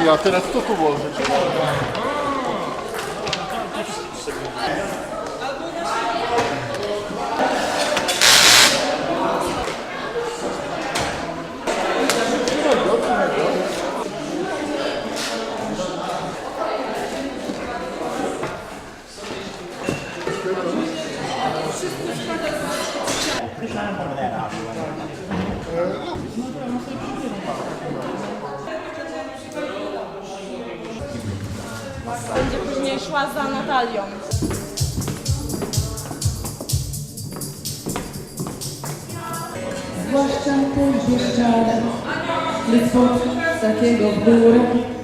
Ej, a teraz co tu włożyć? Będzie później szła za Natalią. Zwłaszcza te lecz pod takiego góry.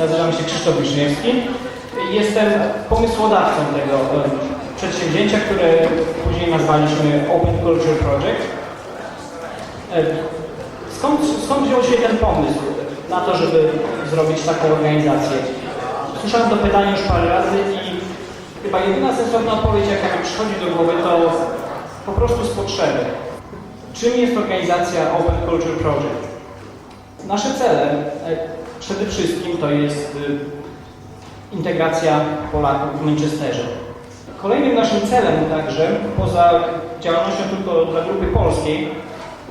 Nazywam się Krzysztof Wiszniewski. Jestem pomysłodawcą tego em, przedsięwzięcia, które później nazwaliśmy Open Culture Project. Em, Skąd, skąd wziął się ten pomysł na to, żeby zrobić taką organizację? Słyszałem to pytanie już parę razy i chyba jedyna sensowna odpowiedź, jaka mi przychodzi do głowy, to po prostu z potrzeby. Czym jest organizacja Open Culture Project? Nasze cele e, przede wszystkim to jest y, integracja Polaków w Manchesterze. Kolejnym naszym celem także, poza działalnością tylko dla grupy polskiej,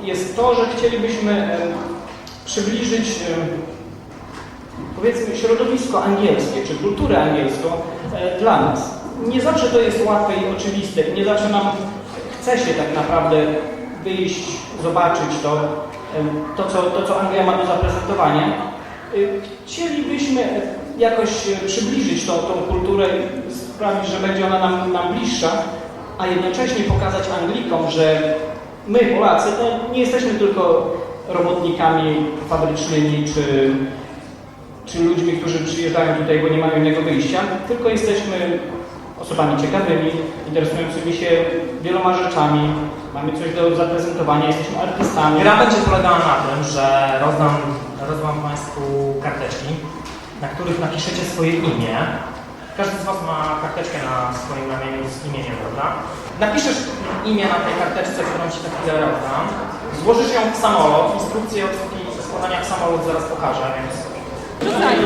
jest to, że chcielibyśmy przybliżyć powiedzmy środowisko angielskie, czy kulturę angielską e, dla nas. Nie zawsze to jest łatwe i oczywiste, nie zawsze nam chce się tak naprawdę wyjść, zobaczyć to, to co, to, co Anglia ma do zaprezentowania. Y, Chcielibyśmy jakoś e, przybliżyć tą, tą kulturę, sprawić, że będzie ona nam, nam bliższa, a jednocześnie pokazać Anglikom, że my, Polacy, to nie jesteśmy tylko robotnikami fabrycznymi czy, czy ludźmi, którzy przyjeżdżają tutaj, bo nie mają innego wyjścia, tylko jesteśmy osobami ciekawymi, interesującymi się wieloma rzeczami, mamy coś do zaprezentowania, jesteśmy artystami. Gra będzie polegała na tym, że rozdam, rozdam Państwu karteczki, na których napiszecie swoje imię. Każdy z Was ma karteczkę na swoim ramieniu z imieniem, prawda? Napiszesz imię na tej karteczce, którą Ci za chwilę rozdam. Złożysz ją w samolot. Instrukcję obsługi składania w samolot zaraz pokażę, więc... Rzucaj,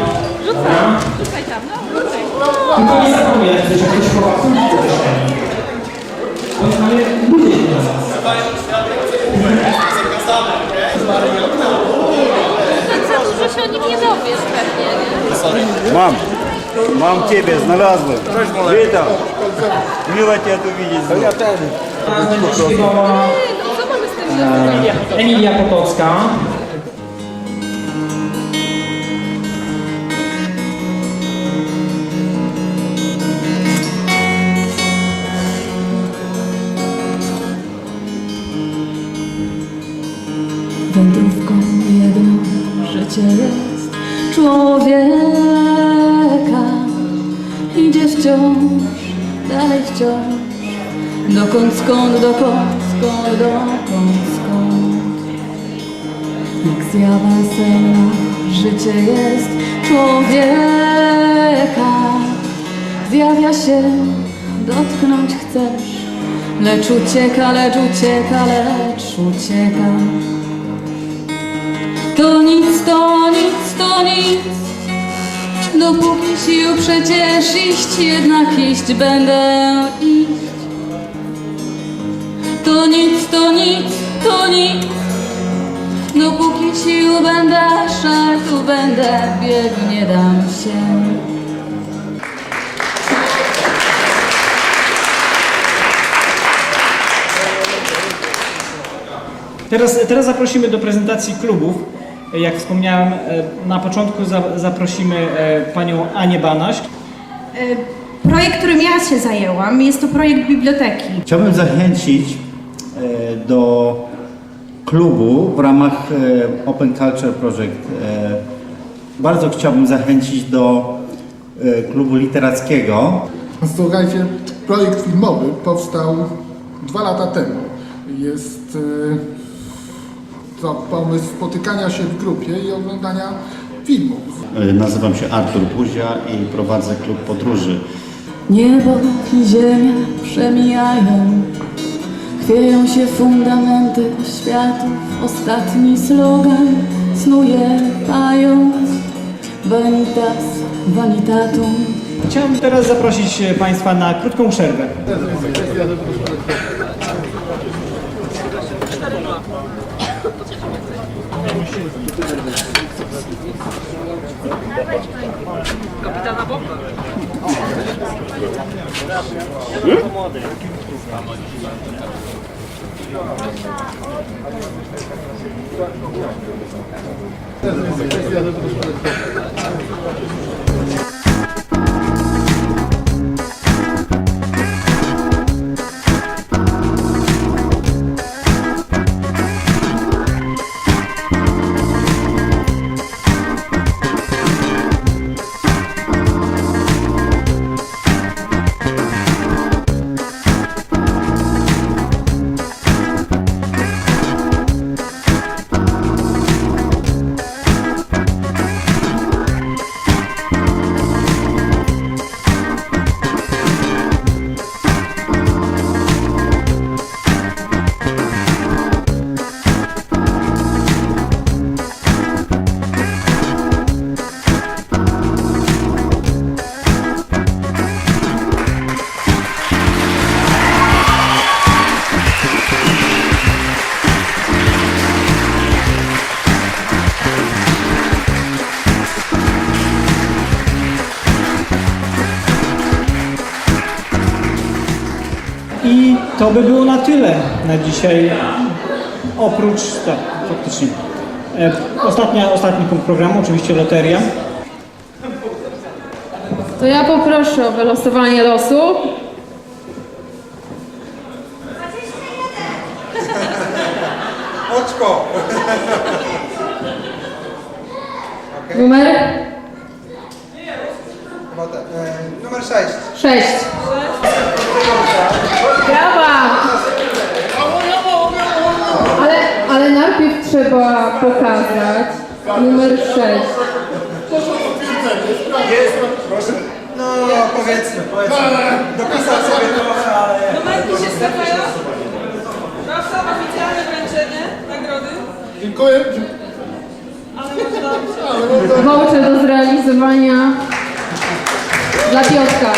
rzucaj, rzucaj tam, no rzucaj. Tylko nie zapomnij, że ktoś chowa klucz do kieszeni. Bo Mam, mam Ciebie, znalazłem. Witam. Miło Cię tu widzieć. Ja też. Emilia Potocka. Wędrówką jedną życie jest człowieka. Wciąż, dalej wciąż. Dokąd, skąd, dokąd, skąd, dokąd, skąd. Jak zjawa senna, życie jest człowieka. Zjawia się, dotknąć chcesz, lecz ucieka, lecz ucieka, lecz ucieka. To nic, to nic, to nic. Dopóki sił przecież iść, jednak iść będę iść. To nic, to nic, to nic. Dopóki sił będę szedł, będę biegł, nie dam się. Teraz, teraz zaprosimy do prezentacji klubów. Jak wspomniałem, e, na początku za, zaprosimy e, panią Anię Banaś. E, Projekt, którym ja się zajęłam, jest to projekt biblioteki. Chciałbym zachęcić do klubu w ramach Open Culture Project. Bardzo chciałbym zachęcić do klubu literackiego. Słuchajcie, projekt filmowy powstał dwa lata temu. Jest to pomysł spotykania się w grupie i oglądania filmów. E, Nazywam się Artur Buzia i prowadzę klub podróży. Niebo i ziemia przemijają, chwieją się fundamenty światów. Ostatni slogan snuje pająk, vanitas vanitatum. Chciałbym teraz zaprosić Państwa na krótką przerwę. I to by było na tyle na dzisiaj. Oprócz, tak, faktycznie. E, Ostatnia, ostatni punkt programu, oczywiście loteria. To ja poproszę o wylosowanie losu. Oczko! Numer Chyba tak. E, numer 6. 6. Brawa! Ale, ale najpierw trzeba pokazać numer 6. No, powiedzmy, powiedzmy. Dopisał sobie trochę, ale... Proszę o oficjalne wręczenie nagrody. Dziękuję. Voucher do zrealizowania dla Piotrka.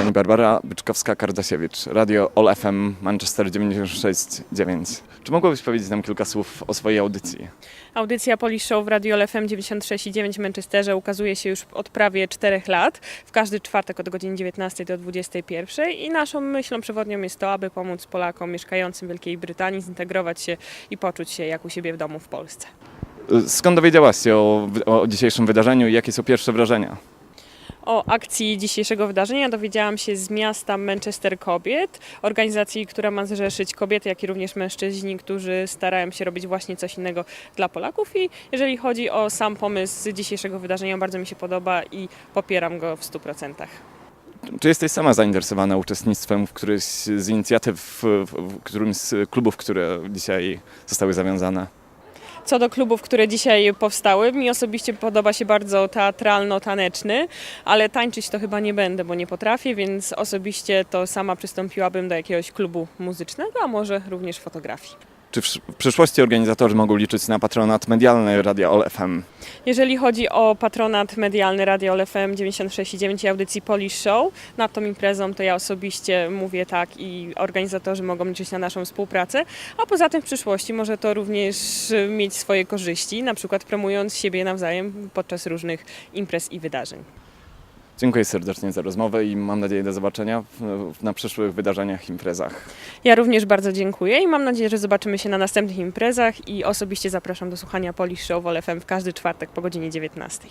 Pani Barbara Byczkowska-Kardasiewicz, Radio All FM Manchester 96.9. Czy mogłabyś powiedzieć nam kilka słów o swojej audycji? Audycja Polish Show w Radio FM 96,9 w Manchesterze ukazuje się już od prawie 4 lat. W każdy czwartek od godziny 19 do 21 i naszą myślą przewodnią jest to, aby pomóc Polakom mieszkającym w Wielkiej Brytanii zintegrować się i poczuć się jak u siebie w domu w Polsce. Skąd dowiedziałaś się o, o dzisiejszym wydarzeniu i jakie są pierwsze wrażenia? O akcji dzisiejszego wydarzenia dowiedziałam się z miasta Manchester Kobiet, organizacji, która ma zrzeszyć kobiety, jak i również mężczyźni, którzy starają się robić właśnie coś innego dla Polaków. I jeżeli chodzi o sam pomysł dzisiejszego wydarzenia, bardzo mi się podoba i popieram go w 100%. Czy jesteś sama zainteresowana uczestnictwem w którymś z inicjatyw, w, którymś z klubów, które dzisiaj zostały zawiązane? Co do klubów, które dzisiaj powstały, mi osobiście podoba się bardzo teatralno-taneczny, ale tańczyć to chyba nie będę, bo nie potrafię, więc osobiście to sama przystąpiłabym do jakiegoś klubu muzycznego, a może również fotografii. Czy w, przyszłości organizatorzy mogą liczyć na patronat medialny Radia All FM? Jeżeli chodzi o patronat medialny Radio All FM 96,9 i audycji Polish Show, nad tą imprezą to ja osobiście mówię tak i organizatorzy mogą liczyć na naszą współpracę, a poza tym w przyszłości może to również mieć swoje korzyści, na przykład promując siebie nawzajem podczas różnych imprez i wydarzeń. Dziękuję serdecznie za rozmowę i mam nadzieję do zobaczenia na przyszłych wydarzeniach, imprezach. Ja również bardzo dziękuję i mam nadzieję, że zobaczymy się na następnych imprezach i osobiście zapraszam do słuchania Polish Show w All FM w każdy czwartek po godzinie 19.